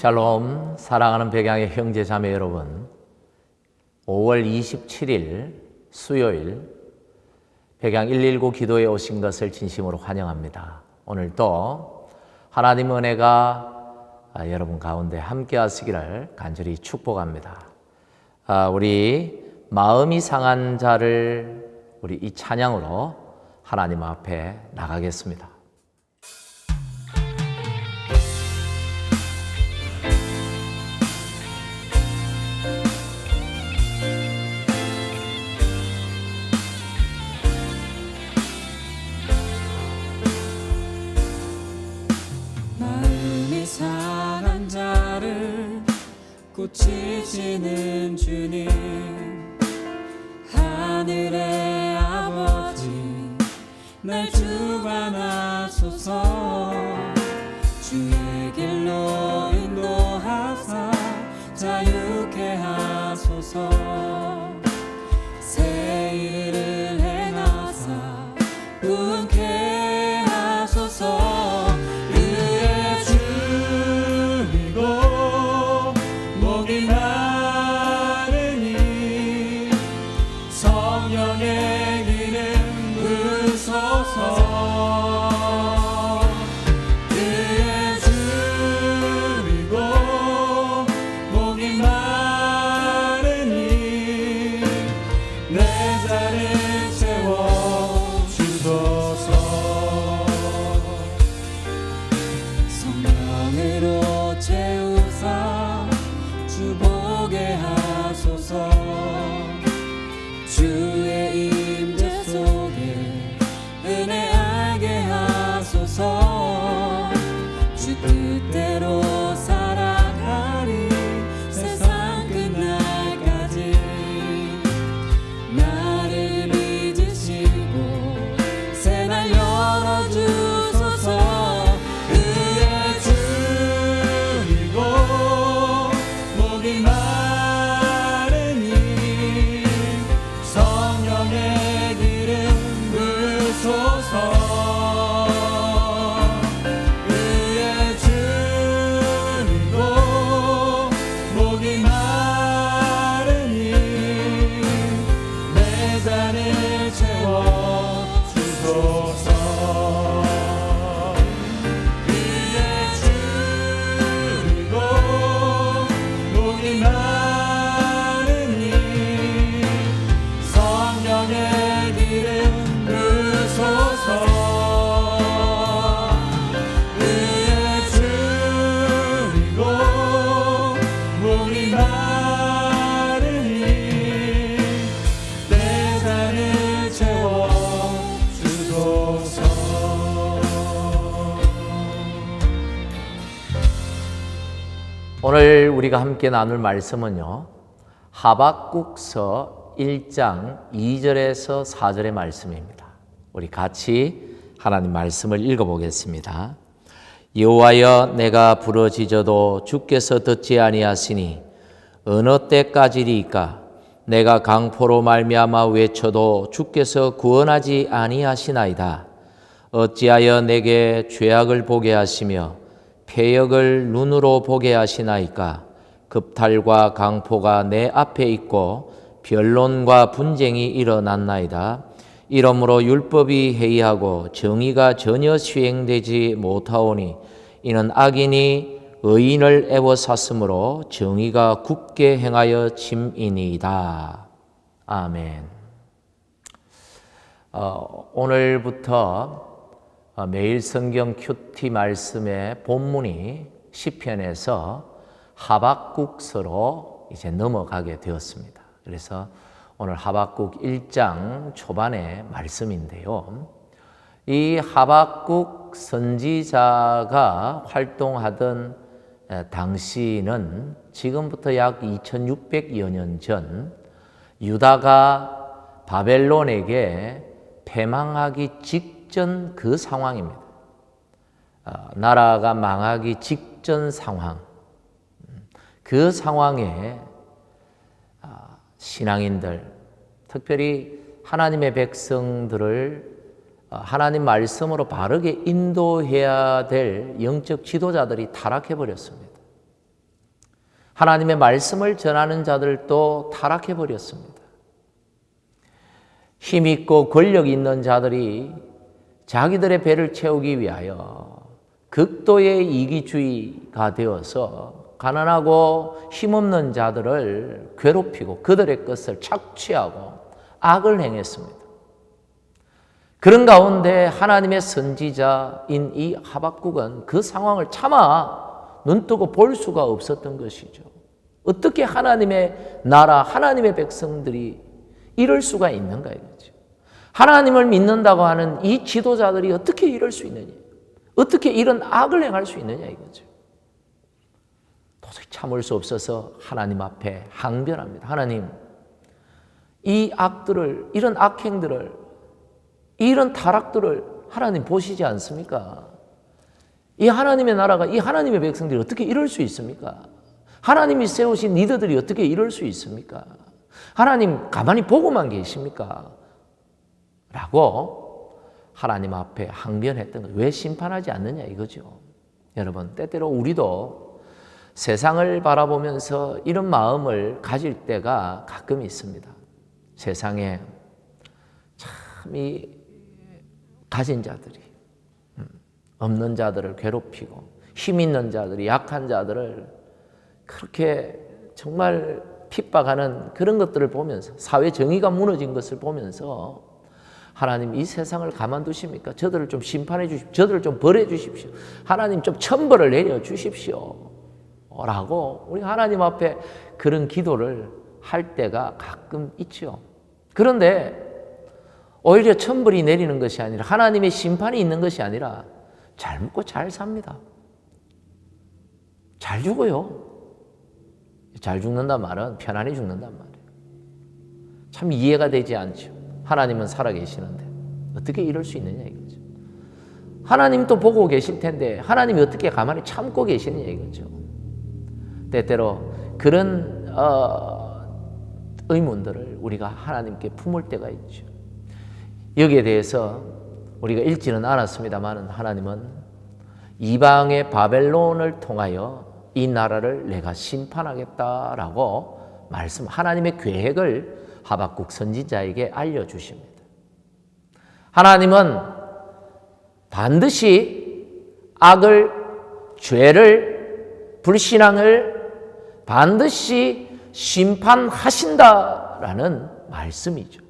샬롬 사랑하는 백양의 형제 자매 여러분 5월 27일 수요일 백양 119 기도에 오신 것을 진심으로 환영합니다. 오늘도 하나님 은혜가 아, 여러분 가운데 함께 하시기를 간절히 축복합니다. 아, 우리 마음이 상한 자를 우리 이 찬양으로 하나님 앞에 나가겠습니다. 고치시는 주님 오늘 우리가 함께 나눌 말씀은요. 하박국서 1장 2절에서 4절의 말씀입니다. 우리 같이 하나님 말씀을 읽어 보겠습니다. 여호와여 내가 부러지져도 주께서 듣지 아니하시니 어느 때까지리이까 내가 강포로 말미암아 외쳐도 주께서 구원하지 아니하시나이다. 어찌하여 내게 죄악을 보게 하시며 폐역을 눈으로 보게 하시나이까 급탈과 강포가 내 앞에 있고 변론과 분쟁이 일어났나이다. 이러므로 율법이 해이하고 정의가 전혀 시행되지 못하오니 이는 악인이 의인을 애워쌌으므로 정의가 굳게 행하여 침이니이다. 아멘. 어, 오늘부터 어, 매일 성경 큐티 말씀의 본문이 시편에서 하박국서로 이제 넘어가게 되었습니다. 그래서 오늘 하박국 1장 초반의 말씀인데요. 이 하박국 선지자가 활동하던 에, 당시는 지금부터 약 2600여 년 전 유다가 바벨론에게 패망하기 직 전 그 상황입니다. 어, 나라가 망하기 직전 상황. 음, 그 상황에 아, 신앙인들, 특별히 하나님의 백성들을 어, 하나님 말씀으로 바르게 인도해야 될 영적 지도자들이 타락해 버렸습니다. 하나님의 말씀을 전하는 자들도 타락해 버렸습니다. 힘 있고 권력 있는 자들이 자기들의 배를 채우기 위하여 극도의 이기주의가 되어서 가난하고 힘없는 자들을 괴롭히고 그들의 것을 착취하고 악을 행했습니다. 그런 가운데 하나님의 선지자인 이 하박국은 그 상황을 차마 눈뜨고 볼 수가 없었던 것이죠. 어떻게 하나님의 나라, 하나님의 백성들이 이럴 수가 있는가. 하나님을 믿는다고 하는 이 지도자들이 어떻게 이럴 수 있느냐? 어떻게 이런 악을 행할 수 있느냐 이거죠. 도저히 참을 수 없어서 하나님 앞에 항변합니다. 하나님, 이 악들을, 이런 악행들을, 이런 타락들을 하나님 보시지 않습니까? 이 하나님의 나라가, 이 하나님의 백성들이 어떻게 이럴 수 있습니까? 하나님이 세우신 리더들이 어떻게 이럴 수 있습니까? 하나님 가만히 보고만 계십니까? 라고 하나님 앞에 항변했던 것. 왜 심판하지 않느냐 이거죠. 여러분, 때때로 우리도 세상을 바라보면서 이런 마음을 가질 때가 가끔 있습니다. 세상에 참 이 가진 자들이 음, 없는 자들을 괴롭히고 힘 있는 자들이 약한 자들을 그렇게 정말 핍박하는 그런 것들을 보면서 사회 정의가 무너진 것을 보면서 하나님 이 세상을 가만두십니까? 저들을 좀 심판해 주십시오. 저들을 좀 벌해 주십시오. 하나님 좀 천벌을 내려 주십시오. 라고 우리 하나님 앞에 그런 기도를 할 때가 가끔 있죠. 그런데 오히려 천벌이 내리는 것이 아니라 하나님의 심판이 있는 것이 아니라 잘 먹고 잘 삽니다. 잘 죽어요. 잘 죽는단 말은 편안히 죽는단 말이에요. 참 이해가 되지 않죠. 하나님은 살아계시는데 어떻게 이럴 수 있느냐 이거죠. 하나님도 보고 계실 텐데 하나님이 어떻게 가만히 참고 계시느냐 이거죠. 때때로 그런 어, 의문들을 우리가 하나님께 품을 때가 있죠. 여기에 대해서 우리가 읽지는 않았습니다만 하나님은 이방의 바벨론을 통하여 이 나라를 내가 심판하겠다라고 말씀 하나님의 계획을 하박국 선지자에게 알려 주십니다. 하나님은 반드시 악을 죄를 불신앙을 반드시 심판하신다라는 말씀이죠.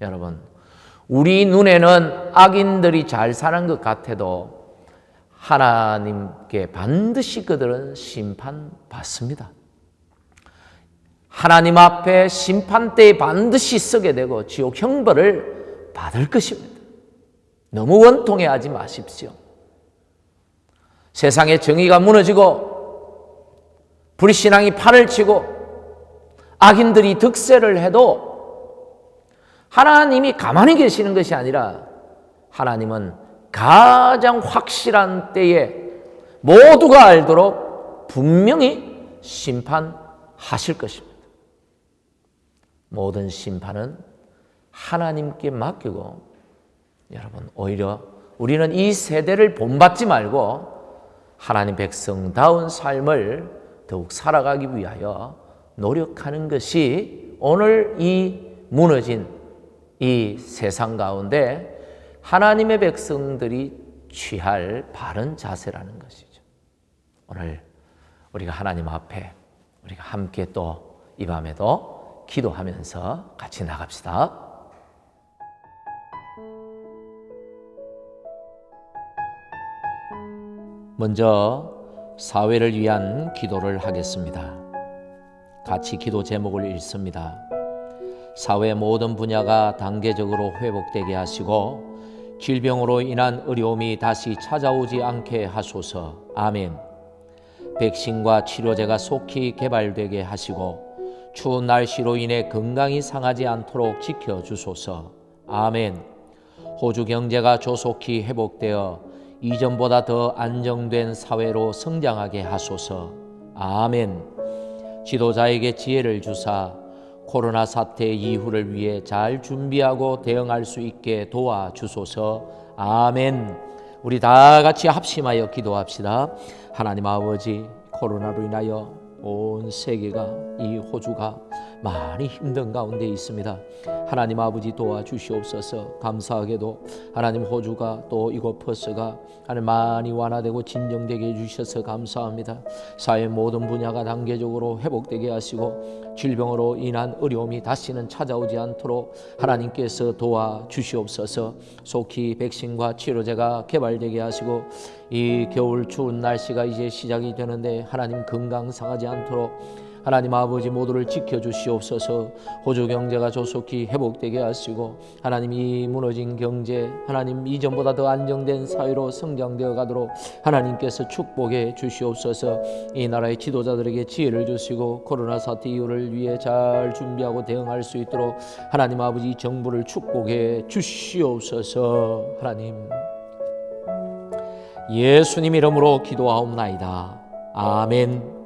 여러분, 우리 눈에는 악인들이 잘 사는 것 같아도 하나님께 반드시 그들은 심판받습니다. 하나님 앞에 심판대에 반드시 서게 되고 지옥 형벌을 받을 것입니다. 너무 원통해하지 마십시오. 세상의 정의가 무너지고 불신앙이 판을 치고 악인들이 득세를 해도 하나님이 가만히 계시는 것이 아니라 하나님은 가장 확실한 때에 모두가 알도록 분명히 심판하실 것입니다. 모든 심판은 하나님께 맡기고 여러분 오히려 우리는 이 세대를 본받지 말고 하나님 백성다운 삶을 더욱 살아가기 위하여 노력하는 것이 오늘 이 무너진 이 세상 가운데 하나님의 백성들이 취할 바른 자세라는 것이죠. 오늘 우리가 하나님 앞에 우리가 함께 또 이 밤에도 기도하면서 같이 나갑시다. 먼저 사회를 위한 기도를 하겠습니다. 같이 기도 제목을 읽습니다. 사회 모든 분야가 단계적으로 회복되게 하시고 질병으로 인한 어려움이 다시 찾아오지 않게 하소서. 아멘. 백신과 치료제가 속히 개발되게 하시고 추운 날씨로 인해 건강이 상하지 않도록 지켜 주소서. 아멘. 호주 경제가 조속히 회복되어 이전보다 더 안정된 사회로 성장하게 하소서. 아멘. 지도자에게 지혜를 주사 코로나 사태 이후를 위해 잘 준비하고 대응할 수 있게 도와주소서. 아멘. 우리 다 같이 합심하여 기도합시다. 하나님 아버지, 코로나로 인하여 온 세계가 이 호주가 많이 힘든 가운데 있습니다. 하나님 아버지 도와주시옵소서. 감사하게도 하나님 호주가 또 이곳 퍼스가 하나님 많이 완화되고 진정되게 해주셔서 감사합니다. 사회 모든 분야가 단계적으로 회복되게 하시고 질병으로 인한 어려움이 다시는 찾아오지 않도록 하나님께서 도와주시옵소서. 속히 백신과 치료제가 개발되게 하시고 이 겨울 추운 날씨가 이제 시작이 되는데 하나님 건강 상하지 않도록 하나님 아버지 모두를 지켜주시옵소서. 호주 경제가 조속히 회복되게 하시고 하나님 이 무너진 경제 하나님 이전보다 더 안정된 사회로 성장되어 가도록 하나님께서 축복해 주시옵소서. 이 나라의 지도자들에게 지혜를 주시고 코로나 사태 이후를 위해 잘 준비하고 대응할 수 있도록 하나님 아버지 정부를 축복해 주시옵소서. 하나님. 예수님 이름으로 기도하옵나이다. 아멘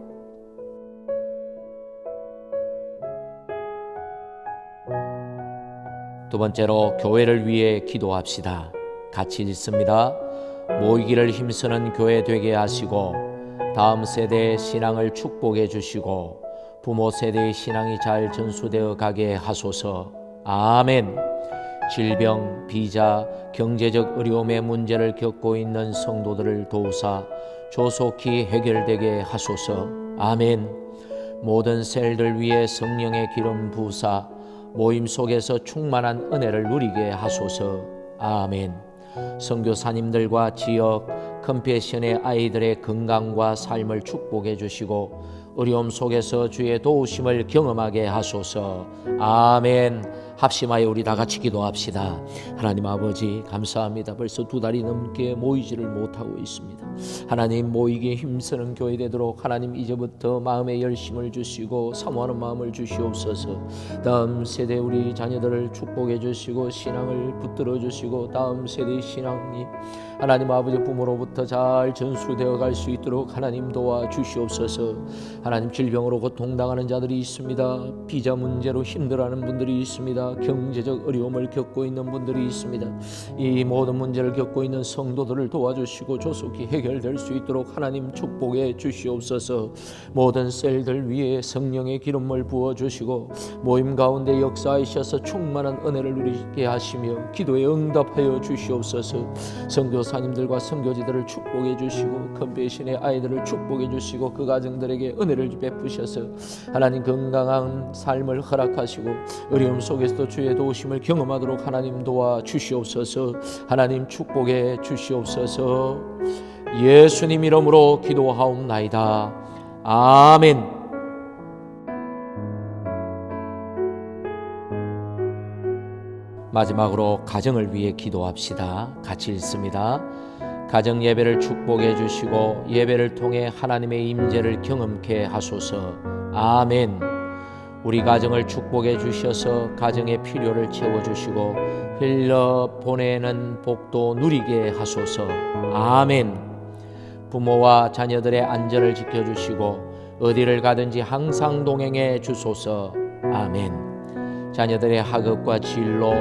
두 번째로 교회를 위해 기도합시다. 같이 읽습니다. 모이기를 힘쓰는 교회 되게 하시고 다음 세대의 신앙을 축복해 주시고 부모 세대의 신앙이 잘 전수되어 가게 하소서. 아멘. 질병, 비자, 경제적 어려움의 문제를 겪고 있는 성도들을 도우사 조속히 해결되게 하소서. 아멘. 모든 셀들 위해 성령의 기름 부사 모임 속에서 충만한 은혜를 누리게 하소서. 아멘. 선교사님들과 지역 컴패션의 아이들의 건강과 삶을 축복해 주시고 어려움 속에서 주의 도우심을 경험하게 하소서. 아멘. 합심하여 우리 다 같이 기도합시다. 하나님 아버지 감사합니다. 벌써 두 달이 넘게 모이지를 못하고 있습니다. 하나님 모이기에 힘쓰는 교회 되도록 하나님 이제부터 마음의 열심을 주시고 사모하는 마음을 주시옵소서. 다음 세대 우리 자녀들을 축복해 주시고 신앙을 붙들어 주시고 다음 세대의 신앙이 하나님 아버지 부모로부터 잘 전수되어 갈 수 있도록 하나님 도와 주시옵소서. 하나님 질병으로 고통당하는 자들이 있습니다. 비자 문제로 힘들어하는 분들이 있습니다. 경제적 어려움을 겪고 있는 분들이 있습니다. 이 모든 문제를 겪고 있는 성도들을 도와주시고 조속히 해결될 수 있도록 하나님 축복해 주시옵소서. 모든 셀들 위에 성령의 기름을 부어 주시고 모임 가운데 역사하셔서 충만한 은혜를 누리게 하시며 기도에 응답하여 주시옵소서. 선교사님들과 선교지들을 축복해 주시고 컨베이션의 아이들을 축복해 주시고 그 가정들에게 은혜를 베푸셔서 하나님 건강한 삶을 허락하시고 어려움 속에서 도 주의 도우심을 경험하도록 하나님 도와 주시옵소서. 하나님 축복해 주시옵소서. 예수님 이름으로 기도하옵나이다. 아멘. 마지막으로 가정을 위해 기도합시다. 같이 읽습니다. 가정 예배를 축복해 주시고 예배를 통해 하나님의 임재를 경험케 하소서. 아멘. 우리 가정을 축복해 주셔서 가정의 필요를 채워 주시고 흘러 보내는 복도 누리게 하소서. 아멘. 부모와 자녀들의 안전을 지켜 주시고 어디를 가든지 항상 동행해 주소서. 아멘. 자녀들의 학업과 진로,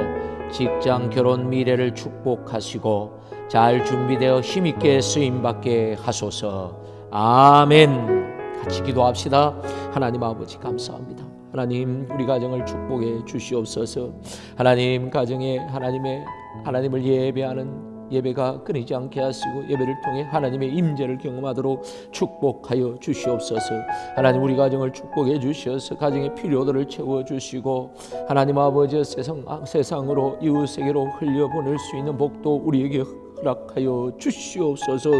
직장, 결혼 미래를 축복하시고 잘 준비되어 힘있게 쓰임 받게 하소서. 아멘. 같이 기도합시다. 하나님 아버지 감사합니다. 하나님 우리 가정을 축복해 주시옵소서. 하나님 가정에 하나님의 하나님을 예배하는 예배가 끊이지 않게 하시고 예배를 통해 하나님의 임재를 경험하도록 축복하여 주시옵소서. 하나님 우리 가정을 축복해 주셔서 가정의 필요들을 채워 주시고 하나님 아버지 세상 세상으로 이웃에게로 흘려 보낼 수 있는 복도 우리에게 허락하여 주시옵소서.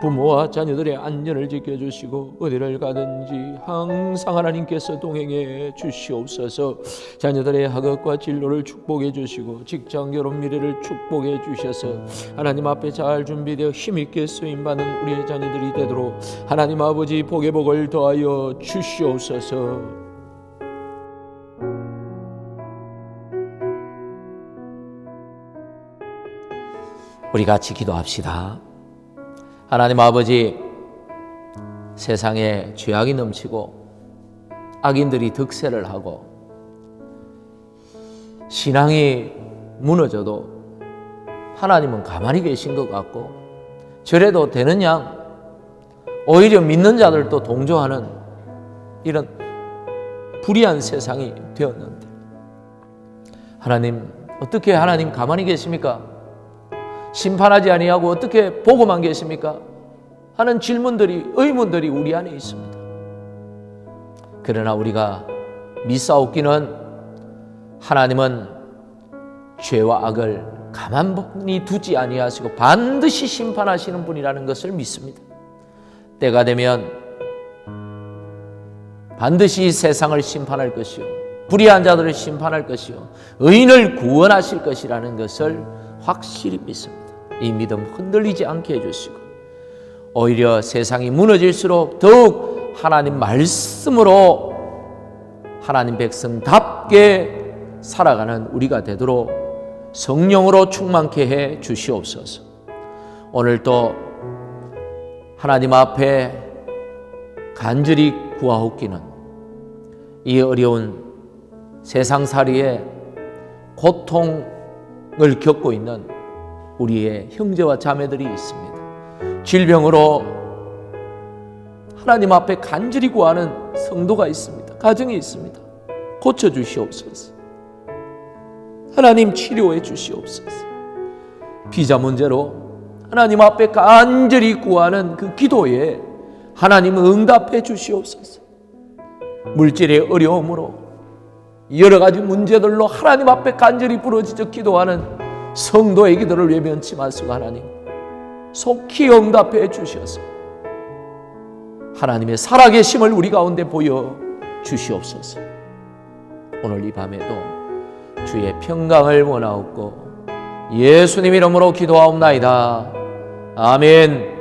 부모와 자녀들의 안전을 지켜 주시고 어디를 가든지 항상 하나님께서 동행해 주시옵소서. 자녀들의 학업과 진로를 축복해 주시고 직장 결혼 미래를 축복해 주셔서 하나님 앞에 잘 준비되어 힘있게 쓰임 받는 우리의 자녀들이 되도록 하나님 아버지 복의 복을 더하여 주시옵소서. 우리 같이 기도합시다. 하나님 아버지, 세상에 죄악이 넘치고 악인들이 득세를 하고 신앙이 무너져도 하나님은 가만히 계신 것 같고 저래도 양 오히려 믿는 자들도 동조하는 이런 불의한 세상이 되었는데 하나님 어떻게 하나님 가만히 계십니까? 심판하지 아니하고 어떻게 보고만 계십니까? 하는 질문들이 의문들이 우리 안에 있습니다. 그러나 우리가 미싸웃기는 하나님은 죄와 악을 가만히 두지 아니하시고 반드시 심판하시는 분이라는 것을 믿습니다. 때가 되면 반드시 세상을 심판할 것이요 불의한 자들을 심판할 것이요 의인을 구원하실 것이라는 것을 확실히 믿습니다. 이 믿음 흔들리지 않게 해주시고 오히려 세상이 무너질수록 더욱 하나님 말씀으로 하나님 백성답게 살아가는 우리가 되도록 성령으로 충만케 해 주시옵소서. 오늘도 하나님 앞에 간절히 구하옵기는 이 어려운 세상살이에 고통을 겪고 있는 우리의 형제와 자매들이 있습니다. 질병으로 하나님 앞에 간절히 구하는 성도가 있습니다. 가정이 있습니다. 고쳐 주시옵소서. 하나님 치료해 주시옵소서. 비자 문제로 하나님 앞에 간절히 구하는 그 기도에 하나님 응답해 주시옵소서. 물질의 어려움으로 여러 가지 문제들로 하나님 앞에 간절히 부러지져 기도하는 성도의 기도를 외면치 마시고 하나님 속히 응답해 주셔서 하나님의 살아계심을 우리 가운데 보여 주시옵소서. 오늘 이 밤에도 주의 평강을 원하옵고 예수님 이름으로 기도하옵나이다. 아멘.